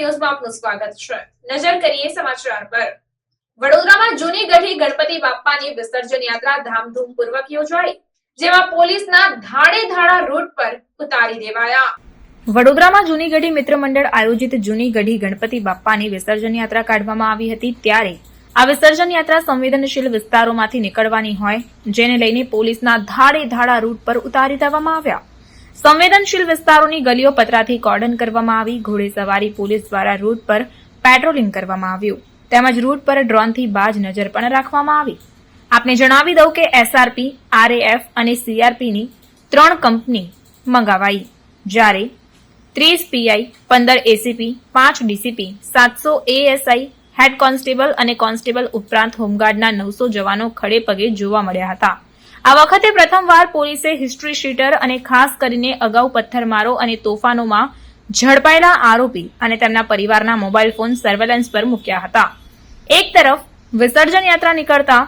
ન્યૂઝમાં આપનું સ્વાગત છે. નજર કરીએ સમાચાર પર. વડોદરામાં જૂની ગઢી ગણપતિ બાપ્પાની વિસર્જન યાત્રા ધામધૂમપૂર્વક યોજાઈ, જેમાં પોલીસના ધાડે ધાડા રૂટ પર ઉતારી દેવાયા. વડોદરામાં જૂની મિત્ર મંડળ આયોજિત જૂની ગઢી ગણપતિ બાપ્પાની વિસર્જન યાત્રા કાઢવામાં આવી હતી ત્યારે આ વિસર્જન યાત્રા સંવેદનશીલ વિસ્તારોમાંથી નીકળવાની હોય, જેને લઈને પોલીસના ધાડે ધાડા રૂટ પર ઉતારી દેવામાં આવ્યા. સંવેદનશીલ વિસ્તારોની ગલીઓ પતરાથી કોર્ડન કરવામાં આવી. ઘોડેસવારી પોલીસ દ્વારા રૂટ પર પેટ્રોલિંગ કરવામાં આવ્યું. તેમજ રૂટ પર ડ્રોનથી બાજ નજર પણ રાખવામાં આવી. આપને જણાવી દઉં કે એસઆરપી આરએએફ અને સીઆરપીની ત્રણ કંપની મંગાવાઈ. જ્યારે ત્રીસ પીઆઈ પંદર એસીપી પાંચ ડીસીપી સાતસો એએસઆઈ હેડ કોન્સ્ટેબલ અને કોન્સ્ટેબલ ઉપરાંત હોમગાર્ડના નવસો જવાનો ખડે પગે જોવા મળ્યા હતા. આ વખતે પ્રથમવાર પોલીસે હિસ્ટ્રી શીટર અને ખાસ કરીને અગાઉ પથ્થરમારો અને તોફાનોમાં ઝડપાયેલા આરોપી અને તેમના પરિવારના મોબાઈલ ફોન સર્વેલન્સ પર મૂક્યા હતા. એક તરફ વિસર્જન યાત્રા નીકળતા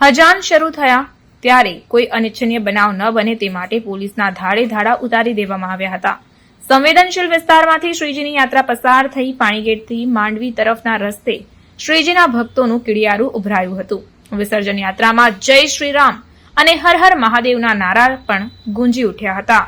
હજાન શરૂ થયા ત્યારે કોઈ અનિચ્છનીય બનાવ ન બને તે માટે પોલીસના ધાડે ધાડા ઉતારી દેવામાં આવ્યા હતા. સંવેદનશીલ વિસ્તારમાંથી શ્રીજીની યાત્રા પસાર થઈ પાણીગેટથી માંડવી તરફના રસ્તે શ્રીજીના ભક્તોનું કિડિયારું ઉભરાયું હતું. વિસર્જન યાત્રામાં જય શ્રીરામ અને હર હર મહાદેવના નારા પણ ગુંજી ઉઠ્યા હતા.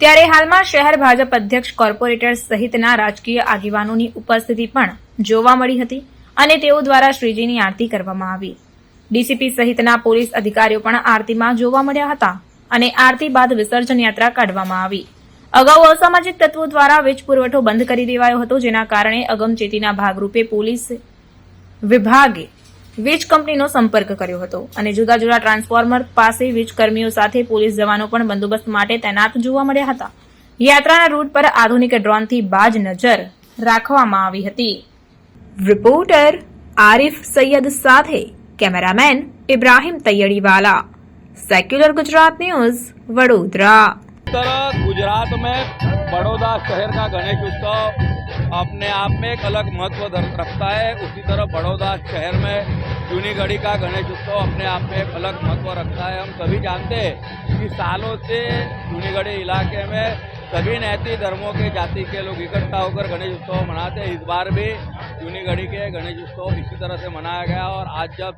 ત્યારે હાલમાં શહેર ભાજપ અધ્યક્ષ કોર્પોરેટર સહિતના રાજકીય આગેવાનોની ઉપસ્થિતિ પણ જોવા મળી હતી અને તેઓ દ્વારા શ્રીજીની આરતી કરવામાં આવી. ડીસીપી સહિતના પોલીસ અધિકારીઓ પણ આરતીમાં જોવા મળ્યા હતા અને આરતી બાદ વિસર્જન યાત્રા કાઢવામાં આવી. અગાઉ અસામાજિક તત્વો દ્વારા વીજ પુરવઠો બંધ કરી દેવાયો હતો, જેના કારણે અગમચેતીના ભાગરૂપે પોલીસ વિભાગે વીજ કંપનીનો સંપર્ક કર્યો હતો અને જુદા જુદા ટ્રાન્સફોર્મર પાસે વીજકર્મીઓ સાથે પોલીસ જવાનો પણ બંદોબસ્ત માટે તૈનાત જોવા મળ્યા હતા. યાત્રાના રૂટ પર આધુનિક ડ્રોનથી બાજ નજર રાખવામાં આવી હતી. રિપોર્ટર આરિફ સૈયદ સાથે cameraman Ibrahim Taiyadiwala. Secular Gujarat news Vadodara. तरह गुजरात में बड़ौदा शहर का गणेश उत्सव अपने आप में एक अलग महत्व रखता है। उसी तरह बड़ौदा शहर में जूनी गढ़ी का गणेश उत्सव अपने आप में एक अलग महत्व रखता है। हम सभी जानते हैं कि सालों से जूनी गढ़ी इलाके में सभी नैतिक धर्मों के जाति के लोग इकट्ठा होकर गणेश उत्सव मनाते हैं। इस बार भी जूनी गढ़ी के गणेश उत्सव इसी तरह से मनाया गया और आज जब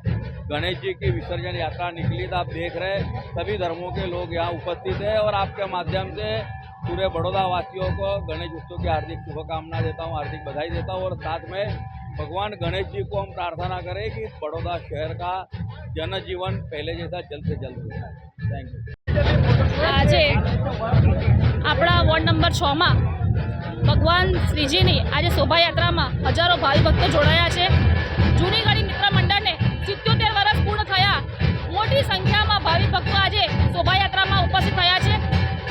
गणेश जी की विसर्जन यात्रा निकली तो आप देख रहे हैं सभी धर्मों के लोग यहाँ उपस्थित हैं और आपके माध्यम से पूरे बड़ौदा वासियों को गणेश उत्सव की हार्दिक शुभकामना देता हूँ हार्दिक बधाई देता हूँ और साथ में भगवान गणेश जी को हम प्रार्थना करें कि बड़ौदा शहर का जनजीवन पहले जैसा जल्द से जल्द हो जाए थैंक यू આજે આપણા વોર્ડ નંબર છમાં ભગવાન શ્રીજીની આજે શોભાયાત્રામાં હજારો ભાવિ ભક્તો જોડાયા છે જૂની ગઢી મોટી સંખ્યામાં ભાવિ ભક્તો આજે શોભાયાત્રામાં ઉપસ્થિત થયા છે.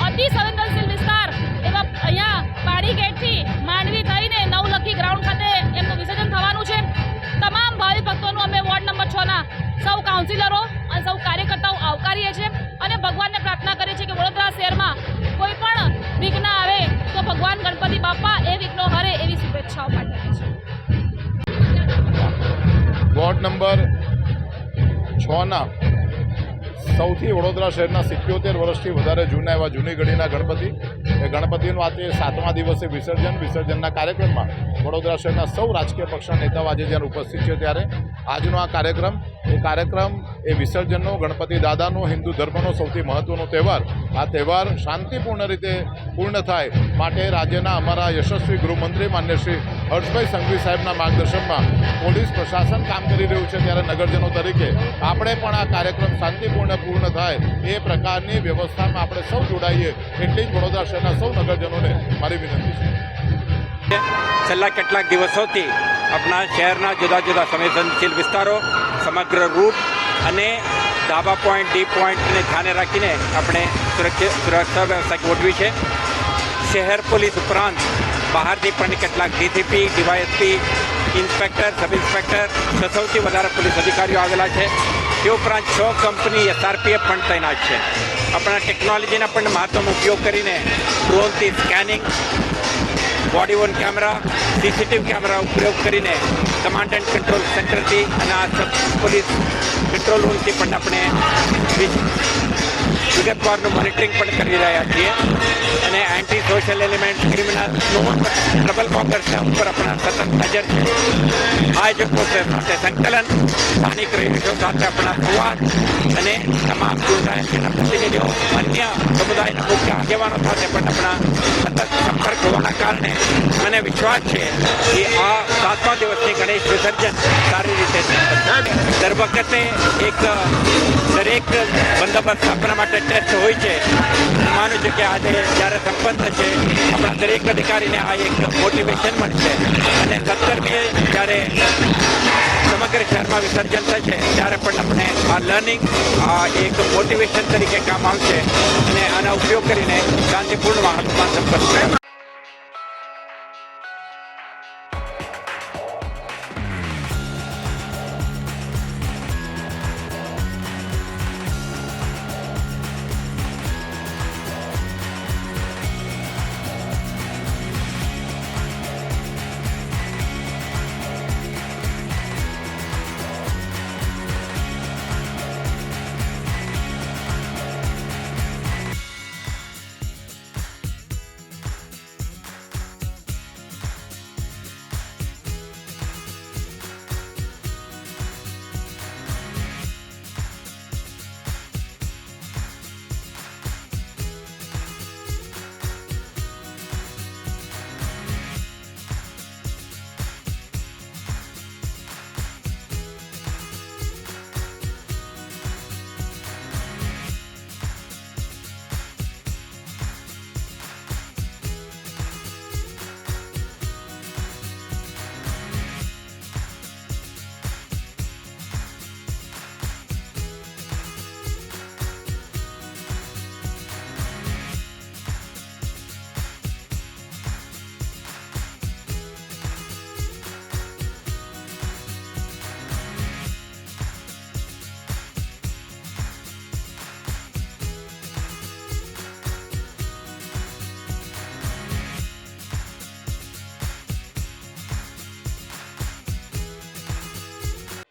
અતિ સંવેદનશીલ વિસ્તાર એવા અહીંયા પાડી ગેટથી માંડવી થઈને નવલખી ગ્રાઉન્ડ ખાતે એમનું વિસર્જન થવાનું છે. તમામ ભાવિ ભક્તોનું અમે વોર્ડ નંબર છના સૌ કાઉન્સિલરો અને સૌ કાર્યકર્તાઓ આવકારીએ છીએ અને ભગવાનને પ્રાર્થના કરીએ છીએ કે વડોદરા શહેરમાં કોઈ પણ વિઘ્ન આવે તો ભગવાન ગણપતિ બાપા એ વિઘ્નો હરે એવી શુભેચ્છાઓ પાઠવી છે. વોર્ડ નંબર છના સૌથી વડોદરા શહેરના સિત્યોતેર વર્ષથી વધારે જૂના એવા જૂની ઘડીના ગણપતિ. એ ગણપતિનું આજે સાતમા દિવસે વિસર્જન. વિસર્જનના કાર્યક્રમમાં વડોદરા શહેરના સૌ રાજકીય પક્ષના નેતાઓ આજે જ્યારે ઉપસ્થિત છે ત્યારે આજનો આ કાર્યક્રમ એ કાર્યક્રમ એ વિસર્જનનો, ગણપતિ દાદાનો, હિન્દુ ધર્મનો સૌથી મહત્ત્વનો તહેવાર. આ તહેવાર શાંતિપૂર્ણ રીતે પૂર્ણ થાય માટે રાજ્યના અમારા યશસ્વી ગૃહમંત્રી માન્ય શ્રી હર્ષભાઈ સંઘવી સાહેબના માર્ગદર્શનમાં પોલીસ પ્રશાસન કામ કરી રહ્યું છે ત્યારે નગરજનો તરીકે. આપણે પણ આ કાર્યક્રમ શાંતિપૂર્ણ પૂર્ણ થાય એ પ્રકારની વ્યવસ્થામાં આપણે સૌ જોડાઈએ એટલી જ વડોદરા શહેરના સૌ નગરજનોને મારી વિનંતી છે. છેલ્લા કેટલાક દિવસોથી આપણા શહેરના જુદા જુદા સંવેદનશીલ વિસ્તારો સમગ્ર રૂટ અને ધાબા પોઈન્ટ ડી પોઈન્ટને ધ્યાને રાખીને આપણે સુરક્ષા સુરક્ષા વ્યવસ્થા ગોઠવી છે. શહેર પોલીસ ઉપરાંત બહારથી પણ કેટલાક DCP DYSP inspector, sub inspector છ સૌથી વધારે પોલીસ અધિકારીઓ આવેલા છે. તે ઉપરાંત છ કંપની એસઆરપીએફ પણ તૈનાત છે. આપણા ટેકનોલોજીના પણ મહત્તમ ઉપયોગ કરીને ડ્રોનથી scanning body worn camera CCTV camera ઉપયોગ કરીને કમાન્ડ એન્ડ કંટ્રોલ સેન્ટરથી અને આ પોલીસ કંટ્રોલ રૂમથી પણ આપણે વિગતવારનું મોનિટરિંગ પણ કરી રહ્યા છીએ અને anti social element criminal known trouble મોકર્સના ઉપર આપણા સતત નજર છે આયોજકો સાથે સંકલન, સ્થાનિક રહીશો સાથે આપણા સંવાદ અને તમામ સમુદાયના પ્રતિનિધિઓ, અન્ય સમુદાયના મુખ્ય આગેવાનો સાથે પણ આપણા સતત સંપર્ક હોવાના કારણે મને વિશ્વાસ છે કે આ સાતમા દિવસની ગણેશ વિસર્જન સારી રીતે. દર વખતે એક દરેક બંદોબસ્ત આપણા માટે ટેસ્ટ હોય છે. માનું છું કે આજે જ્યારે સંપન્ન થશે, આપણા દરેક અધિકારીને આ એક મોટિવેશન મળશે. અને સત્તરમી જ્યારે સમગ્ર શહેરમાં વિસર્જન થશે, ત્યારે પણ આપણે આ લર્નિંગ આ એક મોટિવેશન તરીકે કામ આવશે. અને આનો ઉપયોગ કરીને શાંતિપૂર્ણ વાહનમાં સંપન્ન